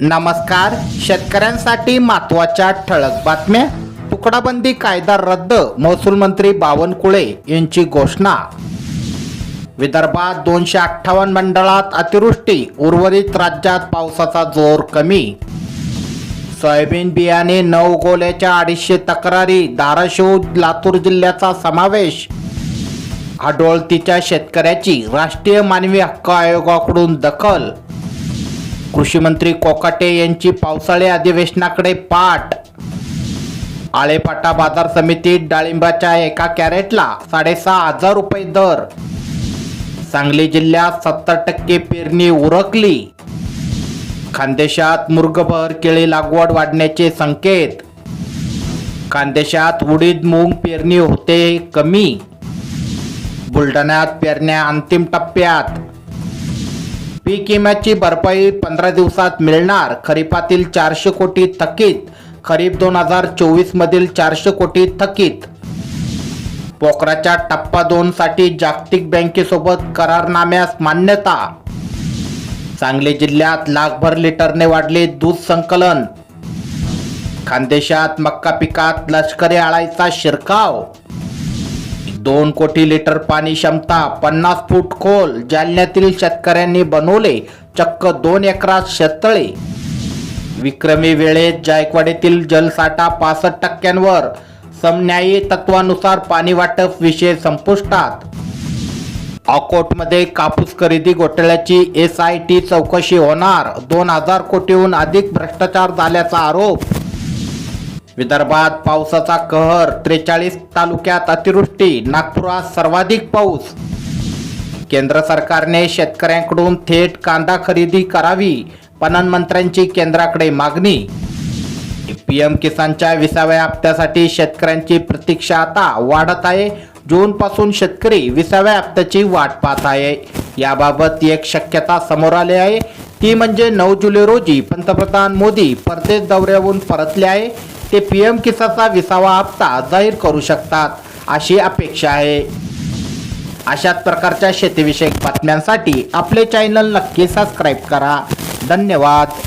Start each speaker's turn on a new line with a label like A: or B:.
A: नमस्कार शेतकऱ्यांसाठी महत्त्वाच्या ठळक बातम्या. तुकडाबंदी कायदा रद्द महसूल मंत्री बावनकुळे यांची घोषणा. विदर्भात दोनशे अठ्ठावन्न मंडळात अतिवृष्टी उर्वरित राज्यात पावसाचा जोर कमी. सोयाबीन बियाणे न उगवल्याच्या अडीचशे तक्रारी धाराशिव लातूर जिल्ह्याचा समावेश. आडोळतीच्या शेतकऱ्याची राष्ट्रीय मानवी हक्क आयोगाकडून दखल. कृषीमंत्री कोकाटे यांची पावसाळी अधिवेशनाकडे पाठ. आळेपाटा बाजार समितीत डाळिंबाच्या एका कॅरेटला साडेसहा हजार रुपये दर. सांगली जिल्ह्यात सत्तर टक्के पेरणी उरकली. खानदेशात मुर्गभर केळी लागवड वाढण्याचे संकेत. खानदेशात उडीद मूग पेरणी होते कमी. बुलढाण्यात पेरण्या अंतिम टप्प्यात. पीक विम्याची भरपाई पंधरा दिवसात मिळणार. खरीपातील चारशे कोटी थकीत. खरीप दोन हजार चोवीस मधील चारशे कोटी थकीत. पोखराच्या टप्पा दोन साठी जागतिक बँकेसोबत करारनाम्यास मान्यता. सांगली जिल्ह्यात लाखभर लिटरने वाढले दूध संकलन. खानदेशात मक्का पिकात लष्करी आळायचा शिरकाव. दोन कोटी लिटर पाणी क्षमता पन्नास फूट खोल जालन्यातील शेतकऱ्यांनी बनवले चक्क दोन एकरात शेततळे. विक्रमी वेळेत जायकवाडीतील जलसाठा पासष्ट टक्क्यांवर. समन्यायी तत्वानुसार पाणी वाटप विषय संपुष्टात. अकोटमध्ये कापूस खरेदी घोटाळ्याची एस आय टी चौकशी होणार. दोन हजार कोटीहून अधिक भ्रष्टाचार झाल्याचा आरोप. विदर्भात पावसाचा कहर त्रेचाळीस तालुक्यात अतिवृष्टी नागपुरात सर्वाधिक पाऊस. केंद्र सरकारने शेतकऱ्यांकडून थेट कांदा खरेदी करावी पणन मंत्र्यांची केंद्राकडे मागणी. पीएम किसानच्या विसाव्या हप्त्यासाठी शेतकऱ्यांची प्रतीक्षा आता वाढत आहे. जूनपासून शेतकरी विसाव्या हप्त्याची वाट पाहत आहे. याबाबत एक शक्यता समोर आली आहे. ती म्हणजे नऊ जुलै रोजी पंतप्रधान मोदी परदेश दौऱ्याहून परतले आहे. ते पी एम किसाचा विसावा हप्ता जाहीर करू शकतात अशी अपेक्षा आहे. अशाच प्रकारच्या शेतीविषयक बातम्यांसाठी आपले चॅनल नक्की सबस्क्राईब करा. धन्यवाद.